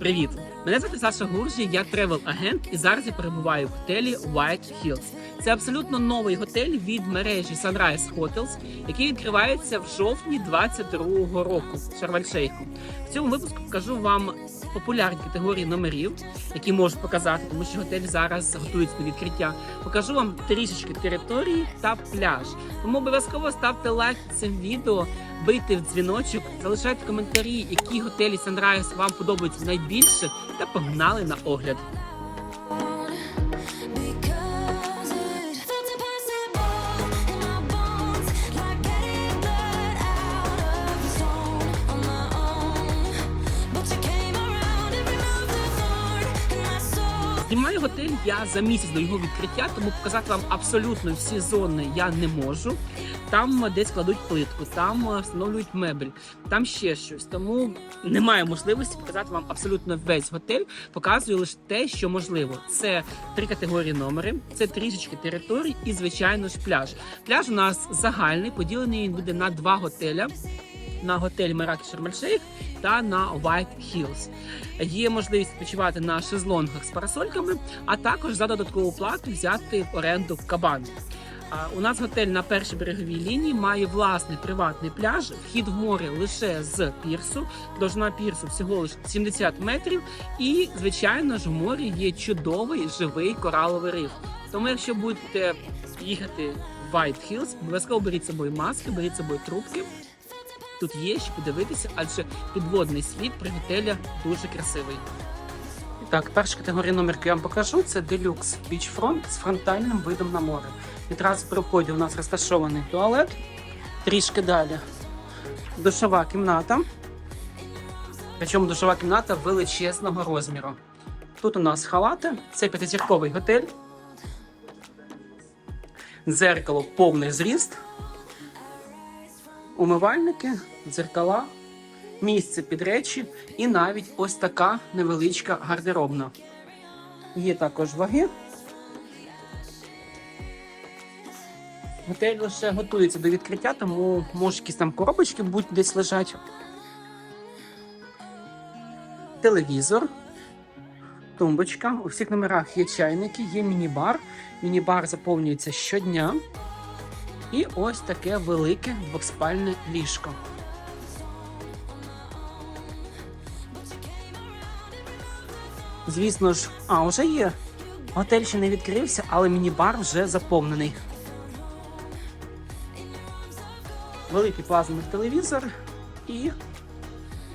Привіт! Мене звати Саша Гуржі, я тревел-агент і зараз я перебуваю в готелі White Hills. Це абсолютно новий готель від мережі Sunrise Hotels, який відкривається в жовтні 22-го року в Шарвальшейху. В цьому випуску покажу вам популярні категорії номерів, які можуть показати, тому що готель зараз готується до відкриття. Покажу вам трішечки території та пляж. Тому обов'язково ставте лайк цим відео, бийте в дзвіночок, залишайте коментарі, які готелі Sunrise вам подобаються найбільше, та погнали на огляд. Готель я за місяць до його відкриття, тому показати вам абсолютно всі зони я не можу. Там десь кладуть плитку, там встановлюють мебель, там ще щось. Тому немає можливості показати вам абсолютно весь готель. Показую лише те, що можливо. Це три категорії номери, це трішечки територій і, звичайно ж, пляж. Пляж у нас загальний, поділений він буде на два готеля. На готель Меракі Шармальшейх та на White Hills. Є можливість відпочивати на шезлонгах з парасольками, а також за додаткову плату взяти в оренду кабан. У нас готель на першій береговій лінії має власний приватний пляж. Вхід в море лише з пірсу. Довжина пірсу всього лише 70 метрів. І, звичайно ж, в морі є чудовий живий кораловий риф. Тому, якщо будете їхати в White Hills, обов'язково беріть з собою маски, беріть з собою трубки. Тут є що подивитися, адже підводний світ при готелі дуже красивий. Так, перша категорія номер, я вам покажу, це Deluxe Beachfront з фронтальним видом на море. Відразу при вході у нас розташований туалет. Трішки далі душова кімната. Причому душова кімната величезного розміру. Тут у нас халати, це п'ятизірковий готель. Дзеркало повний зріст. Умивальники, дзеркала, місце під речі і навіть ось така невеличка гардеробна. Є також ваги. Готель лише готується до відкриття, тому може якісь там коробочки будуть десь лежать. Телевізор, тумбочка. У всіх номерах є чайники, є міні-бар. Міні-бар заповнюється щодня. І ось таке велике двоспальне ліжко. Звісно ж, а вже є. Готель ще не відкрився, але міні-бар вже заповнений. Великий плазменний телевізор і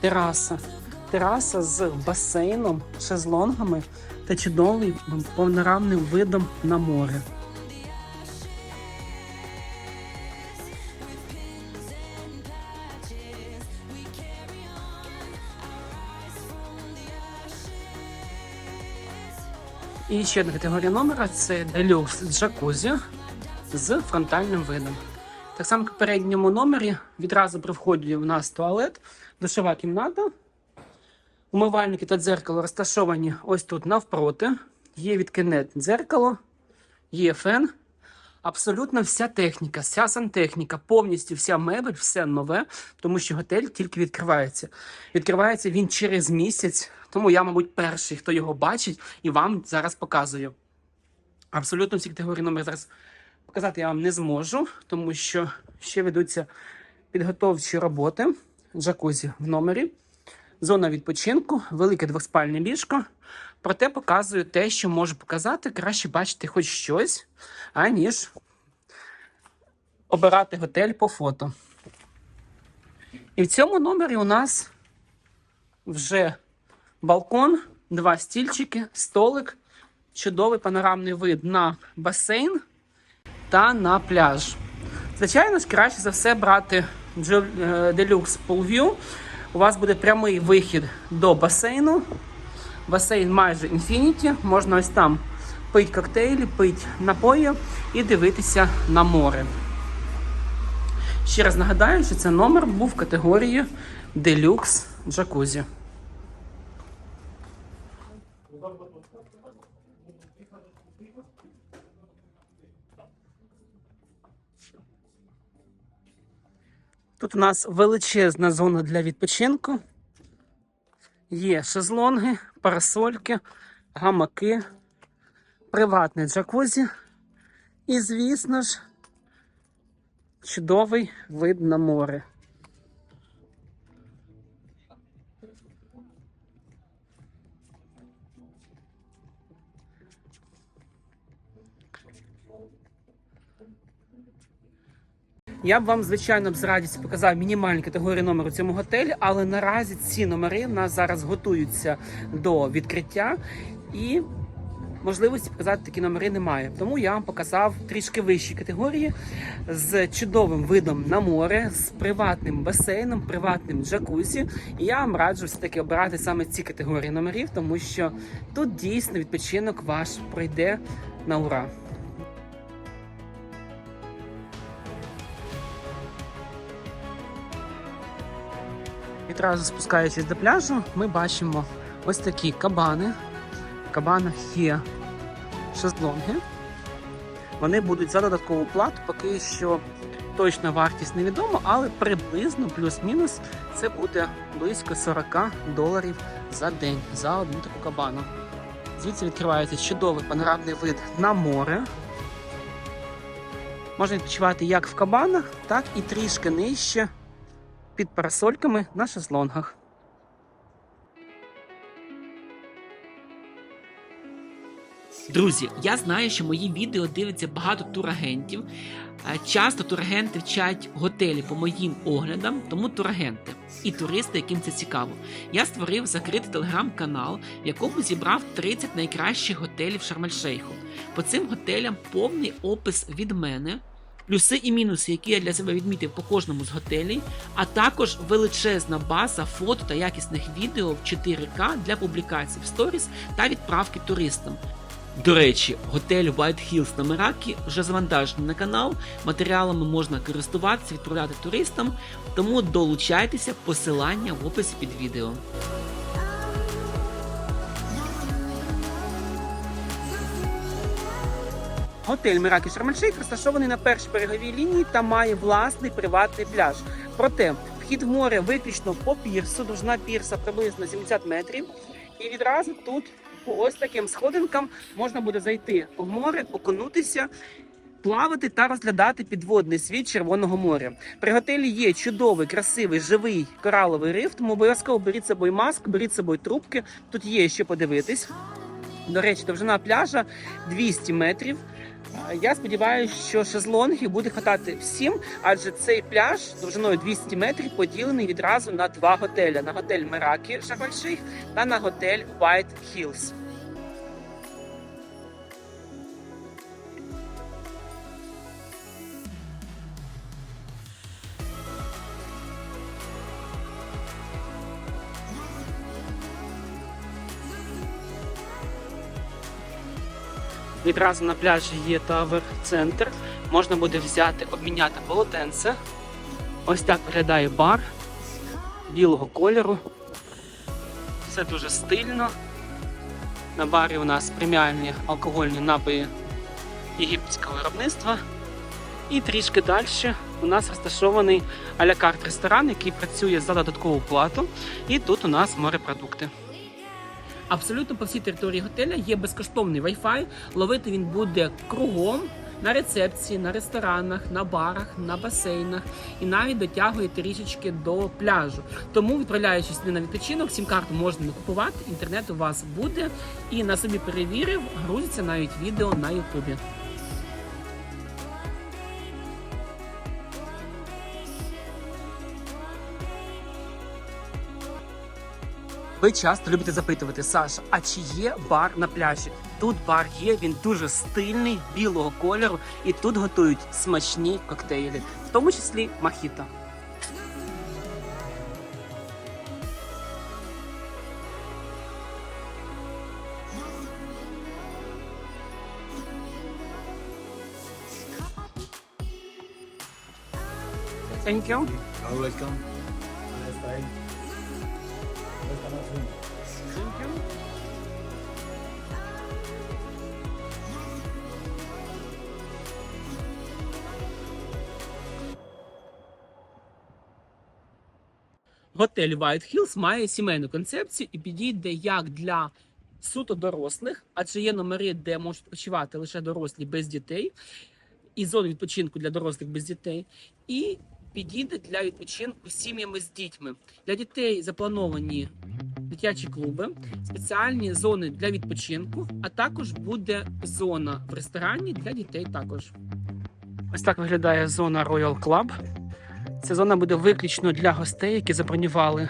тераса. Тераса з басейном, шезлонгами та чудовим панорамним видом на море. І ще одна категорія номера це делюкс джакузі з фронтальним видом. Так само, як в передньому номері, відразу при вході у нас туалет, душова кімната. Умивальники та дзеркало розташовані ось тут навпроти. Є відкине дзеркало, є фен. Абсолютно вся техніка, вся сантехніка, повністю вся мебель, все нове, тому що готель тільки відкривається. Відкривається він через місяць, тому я, мабуть, перший, хто його бачить, і вам зараз показую. Абсолютно всі категорії номер зараз показати я вам не зможу, тому що ще ведуться підготовчі роботи. Джакузі в номері, зона відпочинку, велике двоспальне ліжко. Проте показую те, що можу показати. Краще бачити хоч щось, аніж обирати готель по фото. І в цьому номері у нас вже балкон, два стільчики, столик, чудовий панорамний вид на басейн та на пляж. Звичайно краще за все брати Deluxe Pool View. У вас буде прямий вихід до басейну. Басейн майже інфініті. Можна ось там пити коктейлі, пити напої і дивитися на море. Ще раз нагадаю, що це номер був в категорії Deluxe Jacuzzi. Тут у нас величезна зона для відпочинку. Є шезлонги, парасольки, гамаки, приватне джакузі і, звісно ж, чудовий вид на море. Я б вам, звичайно, б з радістю показав мінімальні категорії номеру цьому готелі, але наразі ці номери в нас зараз готуються до відкриття і можливості показати такі номери немає. Тому я вам показав трішки вищі категорії з чудовим видом на море, з приватним басейном, приватним джакузі. І я вам раджу все-таки обирати саме ці категорії номерів, тому що тут дійсно відпочинок ваш пройде на ура. Відразу спускаючись до пляжу, ми бачимо ось такі кабани. В кабанах є шезлонги. Вони будуть за додаткову плату, поки що точна вартість невідома, але приблизно плюс-мінус це буде близько 40 доларів за день за одну таку кабану. Звідси відкривається чудовий панорамний вид на море. Можна відпочивати як в кабанах, так і трішки нижче під парасольками на шезлонгах. Друзі, я знаю, що мої відео дивиться багато турагентів. Е, Часто турагенти вчать готелі по моїм оглядам, тому турагенти і туристи, яким це цікаво. Я створив закритий телеграм-канал, в якому зібрав 30 найкращих готелів Шарм-ель-Шейху. По цим готелям повний опис від мене. Плюси і мінуси, які я для себе відмітив по кожному з готелей, а також величезна база фото та якісних відео в 4К для публікацій в сторіс та відправки туристам. До речі, готель White Hills на Меракі вже завантажений на канал. Матеріалами можна користуватися, відправляти туристам, тому долучайтеся, посилання в описі під відео. Готель Миракі Шармельшейх розташований на першій береговій лінії та має власний приватний пляж. Проте вхід в море виключно по пірсу, довжина пірса приблизно 70 метрів. І відразу тут по ось таким сходинкам можна буде зайти в море, окунутися. Плавати та розглядати підводний світ Червоного моря. При готелі є чудовий, красивий, живий кораловий риф, тому обов'язково беріть з собою маск, беріть з собою трубки. Тут є що подивитись. До речі, довжина пляжа 200 метрів. Я сподіваюся, що шезлонгів буде хватати всім, адже цей пляж довжиною 200 метрів поділений відразу на два готелі: на готель Меракі Шарм-ель-Шейх та на готель White Hills. Відразу на пляжі є тавер центр. Можна буде взяти, обміняти полотенце. Ось так виглядає бар білого кольору. Все дуже стильно. На барі у нас преміальні алкогольні напої єгипетського виробництва. І трішки далі у нас розташований алякарт ресторан, який працює за додаткову плату. І тут у нас морепродукти. Абсолютно по всій території готеля є безкоштовний Wi-Fi. Ловити він буде кругом на рецепції, на ресторанах, на барах, на басейнах і навіть дотягує трішечки до пляжу. Тому, відправляючись на відпочинок, сім-карту можна не купувати, інтернет у вас буде. І на собі перевірив, грузиться навіть відео на Ютубі. Ви часто любите запитувати, Саша, а чи є бар на пляжі? Тут бар є, він дуже стильний, білого кольору, і тут готують смачні коктейлі, в тому числі мохіто. Thank you. You're welcome. Готель White Hills має сімейну концепцію і підійде як для суто дорослих, адже є номери, де можуть відпочивати лише дорослі без дітей, і зони відпочинку для дорослих без дітей, і підійде для відпочинку сім'ями з дітьми. Для дітей заплановані дитячі клуби, спеціальні зони для відпочинку, а також буде зона в ресторані для дітей також. Ось так виглядає зона Royal Club. Ця зона буде виключно для гостей, які забронювали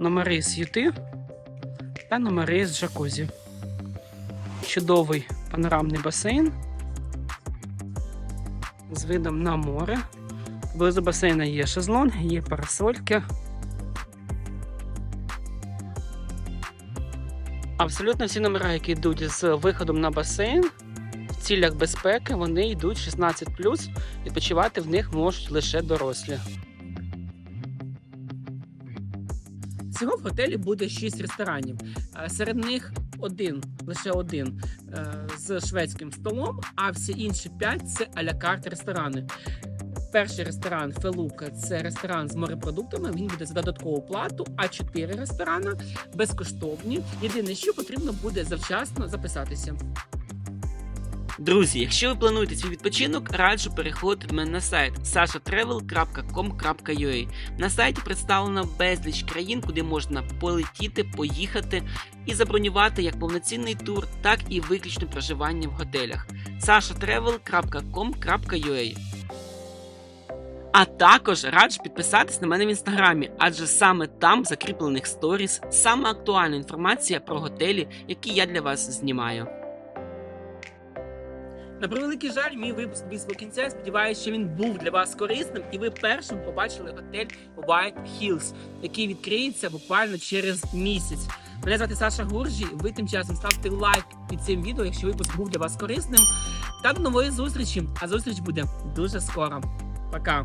номери з юти та номери з джакузі. Чудовий панорамний басейн з видом на море. Близу басейна є шезлонг, є парасольки. Абсолютно всі номера, які йдуть з виходом на басейн, в цілях безпеки, вони йдуть 16 відпочивати в них можуть лише дорослі. Всього в готелі буде 6 ресторанів. Е, Серед них один, лише один е, з шведським столом, а всі інші 5 це а-ля карт ресторани. Перший ресторан Фелука це ресторан з морепродуктами. Він буде за додаткову плату, а чотири ресторани безкоштовні. Єдине, що потрібно буде завчасно записатися. Друзі, якщо ви плануєте свій відпочинок, раджу переходити до мене на сайт sashatravel.com.ua. На сайті представлено безліч країн, куди можна полетіти, поїхати і забронювати як повноцінний тур, так і виключне проживання в готелях. sashatravel.com.ua а також раджу підписатись на мене в інстаграмі, адже саме там в закріплених сторіс саме актуальна інформація про готелі, які я для вас знімаю. На превеликий жаль, мій випуск бізвого кінця. Сподіваюся, що він був для вас корисним, і ви першим побачили готель White Hills, який відкриється буквально через місяць. Мене звати Саша Гуржі. Ви тим часом ставте лайк під цим відео, якщо випуск був для вас корисним. Та до нової зустрічі. А зустріч буде дуже скоро. Пока.